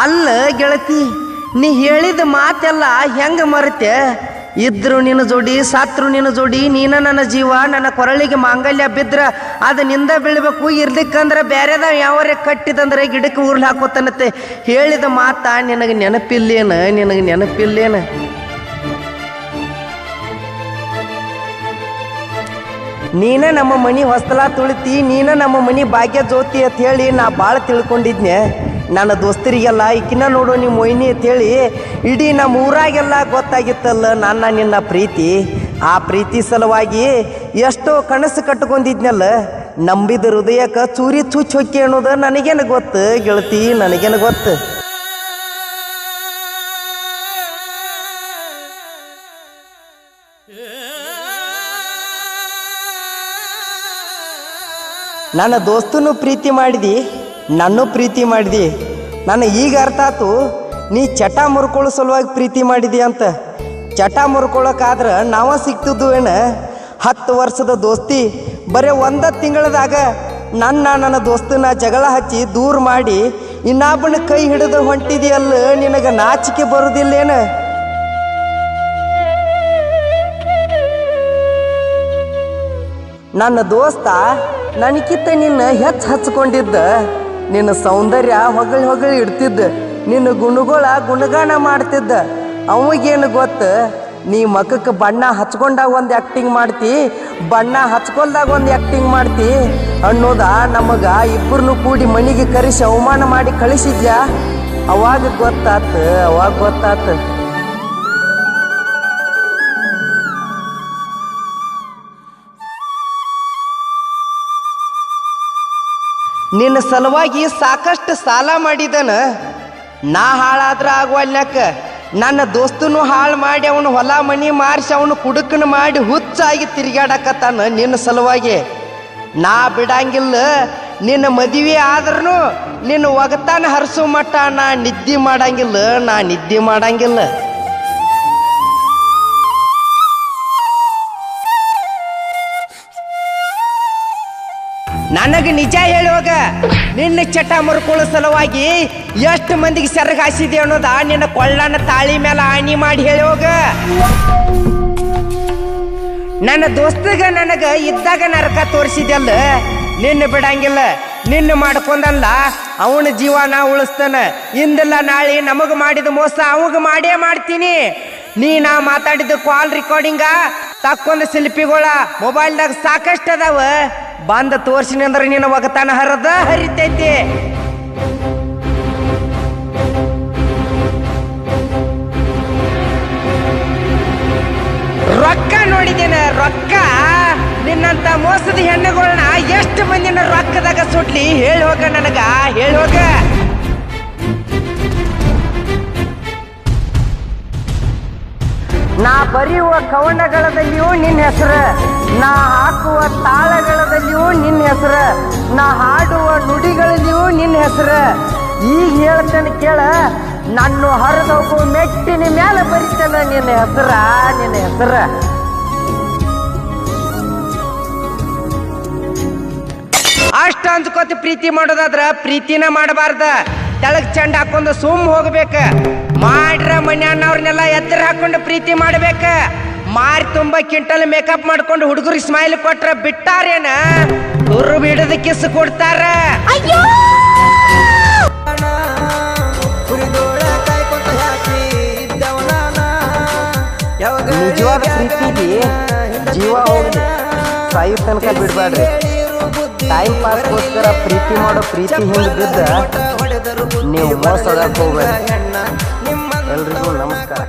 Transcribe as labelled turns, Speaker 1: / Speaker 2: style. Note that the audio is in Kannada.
Speaker 1: ಅಲ್ಲ ಗೆಳತಿ, ನೀ ಹೇಳಿದ ಮಾತೆಲ್ಲ ಹೆಂಗ ಮರೆತೆ? ಇದ್ರು ನಿನ್ನ ಜೋಡಿ, ಸಾತ್ರು ನಿನ್ನ ಜೋಡಿ, ನೀನ ನನ್ನ ಜೀವ, ನನ್ನ ಕೊರಳಿಗೆ ಮಾಂಗಲ್ಯ ಬಿದ್ರ ಅದು ನಿಂದ ಬೀಳ್ಬೇಕು. ಇರ್ಲಿಕ್ಕಂದ್ರೆ ಬೇರೆದ ಯಾವರೇ ಕಟ್ಟಿದಂದ್ರೆ ಗಿಡಕ್ಕೆ ಉರ್ಲ್ ಹಾಕೋತನತ್ತೆ. ಹೇಳಿದ ಮಾತ ನಿನಗೆ ನೆನಪಿಲ್ಲೇನ ನಿನಗೆ ನೆನಪಿಲ್ಲೇನ? ನೀನ ನಮ್ಮ ಮನಿ ಹೊಸ್ತಲ ತುಳಿತಿ, ನೀನ ನಮ್ಮ ಮನಿ ಭಾಗ್ಯ ಜ್ಯೋತಿ ಅಂತ ಹೇಳಿ ನಾ ಭಾಳ ತಿಳ್ಕೊಂಡಿದ್ನೆ. ನನ್ನ ದೋಸ್ತರಿಗೆಲ್ಲ ಈಕಿನ ನೋಡು ನಿಮ್ಮ ಮೊಯ್ನಿ ಅಂತ ಹೇಳಿ ಇಡೀ ನಮ್ಮ ಊರಾಗೆಲ್ಲ ಗೊತ್ತಾಗಿತ್ತಲ್ಲ ನನ್ನ ನಿನ್ನ ಪ್ರೀತಿ ಆ ಪ್ರೀತಿ ಸಲುವಾಗಿ ಎಷ್ಟೋ ಕನಸು ಕಟ್ಕೊಂಡಿದ್ನಲ್ಲ, ನಂಬಿದ ಹೃದಯಕ್ಕೆ ಚೂರಿ ಚುಚ್ಚು ಹೊಕ್ಕಿ ಅನ್ನೋದು ನನಗೇನು ಗೊತ್ತು, ಗೆಳತಿ, ನನಗೇನು ಗೊತ್ತು. ನನ್ನ ದೋಸ್ತನು ಪ್ರೀತಿ ಮಾಡಿದಿ. ನನ್ನೂ ಪ್ರೀತಿ ಮಾಡಿದಿ? ನನ್ನ ಈಗ ಅರ್ಥ ಆಯ್ತು ನೀ ಚಟ ಮುರ್ಕೊಳ್ಳೋ ಸಲುವಾಗಿ ಪ್ರೀತಿ ಮಾಡಿದಿ ಅಂತ. ಚಟ ಮುರ್ಕೊಳ್ಳೋಕ್ಕಾದ್ರೆ ನಾವ ಸಿಕ್ತಿದ್ದು ಏನು? ಹತ್ತು ವರ್ಷದ ದೋಸ್ತಿ, ಬರೀ ಒಂದ ತಿಂಗಳದಾಗ ನನ್ನ ನನ್ನ ದೋಸ್ತನ ಜಗಳ ಹಚ್ಚಿ ದೂರ ಮಾಡಿ ಇನ್ನೊಬ್ಬನ ಕೈ ಹಿಡಿದು ಹೊಂಟಿದೆಯಲ್ಲ, ನಿನಗೆ ನಾಚಿಕೆ ಬರುವುದಿಲ್ಲೇನು ನನ್ನ ದೋಸ್ತ ನನಗಿಂತ ನಿನ್ನ ಹೆಚ್ಚು ಹಚ್ಕೊಂಡಿದ್ದ. ನಿನ್ನ ಸೌಂದರ್ಯ ಹೊಗಳಿ ಹೊಗಳಿ ಇಡ್ತಿದ್ದ. ನಿನ್ನ ಗುಣಗಳ ಗುಣಗಾನ ಮಾಡ್ತಿದ್ದ. ಅವಗೇನು ಗೊತ್ತು? ನೀ ಮಖಕ್ಕೆ ಬಣ್ಣ ಹಚ್ಕೊಂಡಾಗ ಒಂದು ಆ್ಯಕ್ಟಿಂಗ್ ಮಾಡ್ತಿ, ಬಣ್ಣ ಹಚ್ಕೊಲ್ದಾಗ ಒಂದು ಆ್ಯಕ್ಟಿಂಗ್ ಮಾಡ್ತಿ. ಅನ್ನೋದ ನಮಗೆ ಇಬ್ಬರನ್ನು ಕೂಡಿ ಮನೆಗೆ ಕರೆಸಿ ಅವಮಾನ ಮಾಡಿ ಕಳಿಸಿದ್ಯಾ? ಅವಾಗ ಗೊತ್ತಾತು, ಅವಾಗ ಗೊತ್ತಾತ. ನಿನ್ನ ಸಲುವಾಗಿ ಸಾಕಷ್ಟು ಸಾಲ ಮಾಡಿದನ. ನಾ ಹಾಳಾದ್ರ ಆಗುವಲ್ಯಾಕ ನನ್ನ ದೋಸ್ತನು ಹಾಳು ಮಾಡಿ ಅವನು ಹೊಲ ಮನಿ ಮಾರಿಸಿ ಅವನು ಕುಡುಕನ ಮಾಡಿ ಹುಚ್ಚಾಗಿ ತಿರುಗಾಡಕತ್ತಾನ ನಿನ್ನ ಸಲುವಾಗಿ. ನಾ ಬಿಡಂಗಿಲ್ಲ, ನಿನ್ನ ಮದುವೆ ಆದ್ರೂ ನಿನ್ನ ಒಗತಾನ ಹರಿಸೋ ಮಟ್ಟ ನಾ ನಿದ್ದೆ ಮಾಡಂಗಿಲ್ಲ, ನಾ ನಿದ್ದೆ ಮಾಡಂಗಿಲ್ಲ. ನನಗೆ ನಿಜ ಹೇಳುವಾಗ ನಿನ್ನ ಚಟ ಮುರ್ಕೊಳ್ಳೋ ಸಲುವಾಗಿ ಎಷ್ಟು ಮಂದಿಗೆ ಸೆರಗ ಹಾಸಿದೆ ಅನ್ನೋದ ನಿನ್ನ ಕೊಳ್ಳನ ತಾಳಿ ಮೇಲೆ ಆಣಿ ಮಾಡಿ ಹೇಳುವಾಗ. ನನ್ನ ದೋಸ್ತಗ ನನಗ ಇದ್ದಾಗ ನರಕ ತೋರಿಸಿದೆಲ್ಲ ನಿನ್ನ ಬಿಡಂಗಿಲ್ಲ, ನಿನ್ನ ಮಾಡ್ಕೊಂಡಲ್ಲ, ಅವನ ಜೀವ ನಾ ಉಳಿಸ್ತಾನ. ಇಂದಲ್ಲ ನಾಳೆ ನಮಗ ಮಾಡಿದ ಮೋಸ ಅವಾಗ ಮಾಡೇ ಮಾಡ್ತೀನಿ. ನೀ ನಾ ಮಾತಾಡಿದ ಕಾಲ್ ರೆಕಾರ್ಡಿಂಗ ತಕ್ಕೊಂದ ಶಿಲ್ಪಿಗಳ ಮೊಬೈಲ್ದಾಗ ಸಾಕಷ್ಟು ಅದಾವ. ಬಂದ ತೋರ್ಸಿನಿ ಅಂದ್ರೆ ನಿನ್ನ ಒಗತಾನ ಹರದ ಹರಿತೈತಿ. ರೊಕ್ಕ ನೋಡಿದ್ದೇನೆ, ರೊಕ್ಕ. ನಿನ್ನಂತ ಮೋಸದ ಹೆಣ್ಣುಗಳನ್ನ ಎಷ್ಟು ಮಂದಿನ ರೊಕ್ಕದಾಗ ಸುಟ್ಲಿ? ಹೇಳಿ ಹೋಗ ನನಗ, ಹೇಳಿ ಹೋಗ. ನಾ ಬರೆಯುವ ಕವನಗಳಲ್ಲಿಯೂ ನಿನ್ನ ಹೆಸರು, ನಾ ಹಾಕುವ ತಾಳಗಳದಲ್ಲಿಯೂ ನಿನ್ನ ಹೆಸರು. ನಾ ಹಾಡುವ ನುಡಿಗಳಲ್ಲಿಯೂ ನಿನ್ನ ಹೆಸರು. ಈಗ ಹೇಳ್ತೇನೆ ಕೇಳ, ನನ್ನ ಹರಿದೋಗು ಮೆಟ್ಟಿನ ಮೇಲೆ ಬರಿತೇನೆ ನಿನ್ನ ಹೆಸರ ನಿನ್ನ ಹೆಸರ. ಅಷ್ಟ ಅಂದ್ಕೋತಿ ಪ್ರೀತಿ ಮಾಡೋದಾದ್ರ ಪ್ರೀತಿನ ಮಾಡಬಾರ್ದ. ತೆಳಗ್ ಚಂಡ ಹಾಕೊಂಡು ಸುಮ್ ಹೋಗ್ಬೇಕ. ಮಾಡ್ರ ಮನ್ಯಾನವ್ರನ್ನೆಲ್ಲ ಎತ್ತರ ಹಾಕೊಂಡು ಪ್ರೀತಿ ಮಾಡ್ಬೇಕ. ಮಾರಿ ತುಂಬ ಕಿಂಟಲ್ ಮೇಕಪ್ ಮಾಡ್ಕೊಂಡು ಹುಡುಗರಿಗೆ ಸ್ಮೈಲ್ ಕೊಟ್ರ ಬಿಟ್ಟಾರೇನ? ತುರು ಬಿಡದ ಕಿಸ್ ಕೊಡ್ತಾರ. ನಿಜವಾದ ಪ್ರೀತಿಗೆ ಜೀವ ಹೋಗ್ಲಿ ಸಾಯು ತನಕ ಬಿಡಬೇಡ್ರಿ. ಟೈಮ್ ಪಾಸ್ಗೋಸ್ಕರ ಪ್ರೀತಿ ಮಾಡೋ ಪ್ರೀತಿ ಹಿಂದೆ ಬಿದ್ದ ನೀವು ಮೋಸದ ಹೋಗ್ಬೇಡಿ ಎಲ್ರಿಗೂ ನಮಸ್ಕಾರ.